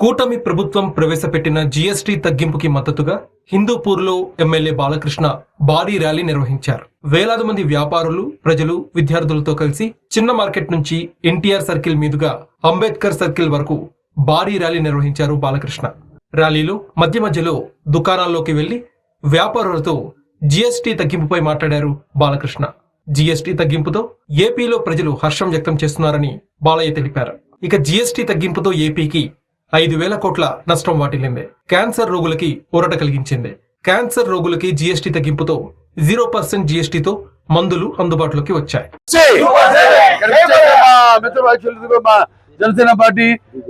కూటమి ప్రభుత్వం ప్రవేశపెట్టిన జీఎస్టీ తగ్గింపుకి మద్దతుగా హిందూపూర్లో ఎమ్మెల్యే బాలకృష్ణ భారీ ర్యాలీ నిర్వహించారు. వేలాది మంది వ్యాపారులు ప్రజలు విద్యార్థులతో కలిసి చిన్న మార్కెట్ నుంచి ఎన్టీఆర్ సర్కిల్ మీదుగా అంబేద్కర్ సర్కిల్ వరకు భారీ ర్యాలీ నిర్వహించారు బాలకృష్ణ. ర్యాలీలో మధ్య మధ్యలో దుకాణాల్లోకి వెళ్ళి వ్యాపారులతో జీఎస్టీ తగ్గింపుపై మాట్లాడారు బాలకృష్ణ. జీఎస్టీ తగ్గింపుతో ఏపీలో ప్రజలు హర్షం వ్యక్తం చేస్తున్నారని బాలయ్య తెలిపారు. ఇక జీఎస్టీ తగ్గింపుతో ఏపీకి ఐదు వేల కోట్ల నష్టం వాటిల్లింది. క్యాన్సర్ రోగులకి ఊరట కలిగించింది. క్యాన్సర్ రోగులకి జీఎస్టీ తగ్గింపుతో జీరో పర్సెంట్ జీఎస్టీతో మందులు అందుబాటులోకి వచ్చాయి. జనసేన పార్టీ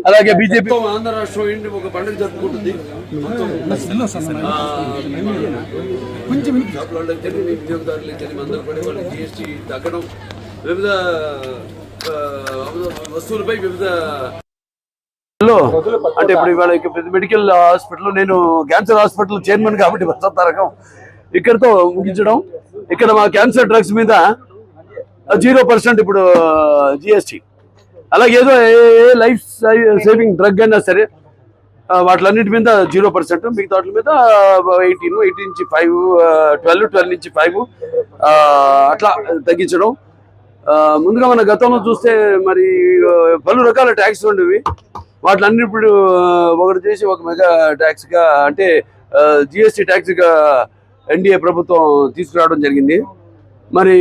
అలాగే బీజేపీ. ఆంధ్ర రాష్ట్రం ఏంటి? ఒక పండుగ జరుపుకుంటుంది. కొంచెం షాపులలో తెలియని వినియోగదారులు తెలియని అందరూ కూడా వాళ్ళ జిఎస్టీ తగ్గడం వివిధ వస్తువులపై వివిధ లో అంటే ఇప్పుడు ఇవాళ మెడికల్ హాస్పిటల్ నేను క్యాన్సర్ హాస్పిటల్ చైర్మన్ కాబట్టి వసంత రకం. ఇక్కడతో ముగించడం. ఇక్కడ మా క్యాన్సర్ డ్రగ్స్ మీద జీరో పర్సెంట్ ఇప్పుడు జిఎస్టి. అలాగే ఏదో ఏ- లైఫ్ సేవింగ్ డ్రగ్ అయినా సరే వాటిలన్నిటి మీద జీరో పర్సెంట్ మిగతా వాటి మీద ఎయిటీన్ ఎయిటీన్ నుంచి ఫైవ్ ట్వెల్వ్ ట్వెల్వ్ నుంచి ఫైవ్ అట్లా తగ్గించడం. ముందుగా మన గతంలో చూస్తే మరి పలు రకాల ట్యాక్స్ ఉండేవి. వాటిని ఇప్పుడు ఒకటి చేసి ఒక మెగా ట్యాక్స్గా అంటే జిఎస్టీ ట్యాక్స్గా ఎన్డీఏ ప్రభుత్వం తీసుకురావడం జరిగింది. మరి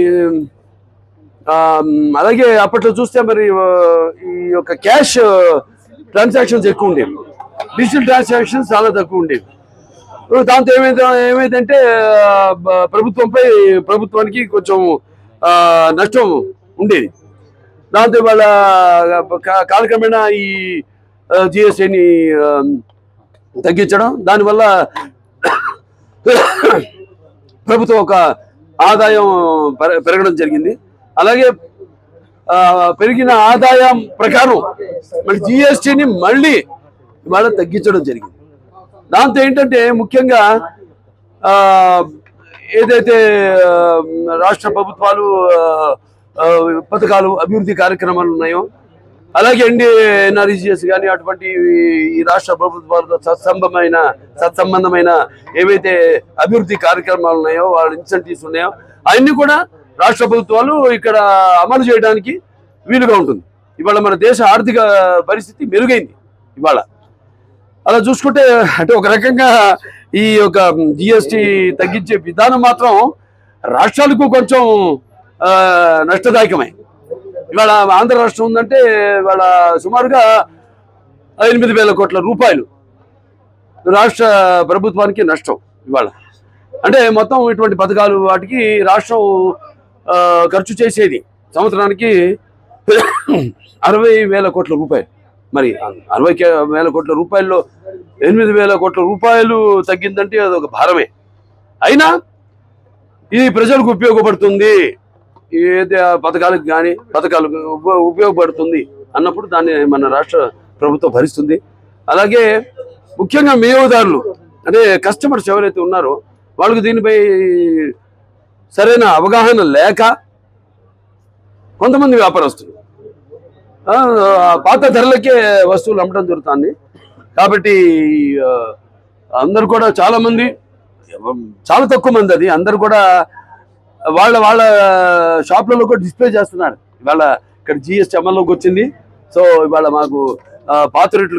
అలాగే అప్పట్లో చూస్తే మరి ఈ యొక్క క్యాష్ ట్రాన్సాక్షన్స్ ఎక్కువ ఉండేవి డిజిటల్ ట్రాన్సాక్షన్స్ చాలా తక్కువ ఉండేవి దాంతో ఏమైంది ఏమైందంటే ప్రభుత్వంపై ప్రభుత్వానికి కొంచెం నష్టం ఉండేది. దాంతో ఇవాళ కా- కాలక్రమేణా ఈ జిఎస్టీని తగ్గించడం. దానివల్ల ప్రభుత్వం ఒక ఆదాయం పెరగడం జరిగింది. అలాగే పెరిగిన ఆదాయం ప్రకారం మళ్ళీ జిఎస్టీని మళ్ళీ ఇవాళ తగ్గించడం జరిగింది. దాంతో ఏంటంటే ముఖ్యంగా ఏదైతే రాష్ట్ర ప్రభుత్వాలు పథకాలు అభివృద్ధి కార్యక్రమాలు ఉన్నాయో అలాగే ఎన్డీఏ ఎన్ఆర్ఈజిఎస్ కానీ అటువంటి ఈ రాష్ట్ర ప్రభుత్వాలతో సత్సంబమైన సత్సంబంధమైన ఏవైతే అభివృద్ధి కార్యక్రమాలు ఉన్నాయో వాళ్ళ ఇన్సెంటివ్స్ ఉన్నాయో అవన్నీ కూడా రాష్ట్ర ప్రభుత్వాలు ఇక్కడ అమలు చేయడానికి వీలుగా ఉంటుంది. ఇవాళ మన దేశ ఆర్థిక పరిస్థితి మెరుగైంది ఇవాళ. అలా చూసుకుంటే అంటే ఒక రకంగా ఈ యొక్క జిఎస్టి తగ్గించే విధానం మాత్రం రాష్ట్రాలకు కొంచెం నష్టదాయకమైంది నష్టదాయకమే. ఇవాళ ఆంధ్ర రాష్ట్రం ఉందంటే ఇవాళ సుమారుగా ఎనిమిది వేల కోట్ల రూపాయలు రాష్ట్ర ప్రభుత్వానికి నష్టం ఇవాళ. అంటే మొత్తం ఇటువంటి పథకాలు వాటికి రాష్ట్రం ఖర్చు చేసేది సంవత్సరానికి అరవై వేల కోట్ల రూపాయలు. మరి అరవై కే- వేల కోట్ల రూపాయల్లో ఎనిమిది వేల కోట్ల రూపాయలు తగ్గిందంటే అది ఒక భారమే. అయినా ఇది ప్రజలకు ఉపయోగపడుతుంది ఏది పథకాలకు కానీ పథకాలకు ఉపయోగపడుతుంది అన్నప్పుడు దాన్ని మన రాష్ట్ర ప్రభుత్వం భరిస్తుంది. అలాగే ముఖ్యంగా వినియోగదారులు అంటే కస్టమర్స్ ఎవరైతే ఉన్నారో వాళ్ళకి దీనిపై సరైన అవగాహన లేక కొంతమంది వ్యాపారస్తులు పాత ధరలకే వస్తువులు అమ్మటం జరుగుతుంది. కాబట్టి అందరు కూడా చాలా మంది చాలా తక్కువ మంది అది అందరు కూడా వాళ్ళ వాళ్ళ షాప్లలో కూడా డిస్ప్లే చేస్తున్నారు. ఇవాళ ఇక్కడ జిఎస్టీ అమల్లోకి వచ్చింది. సో ఇవాళ మాకు పాత రేట్లు